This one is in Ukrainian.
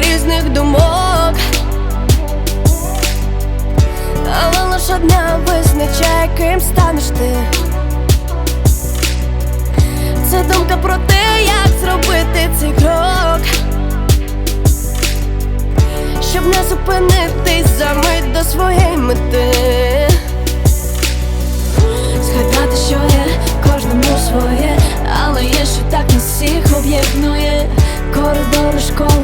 різних думок. Але лиш одна визначає, ким станеш ти. Це думка про те, як зробити цей крок, щоб не зупинитись за мить до своєї мети. Згадати, що є кожному своє, але є, що так нас всіх об'єднує. Коридори школи,